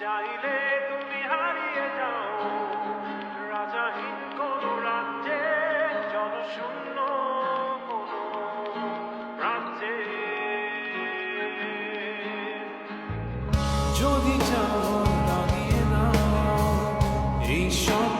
চাইলে তুমি হারিয়ে যাও। রাজাহীন কোন রাজ্যে, জনশূন্য কোন রাজ্যে। যদি চাও লাগিয়ে না এই সব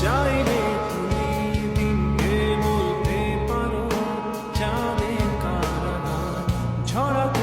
চাইলে তুমি দিনে বলতে পারো চাঁদে কারণ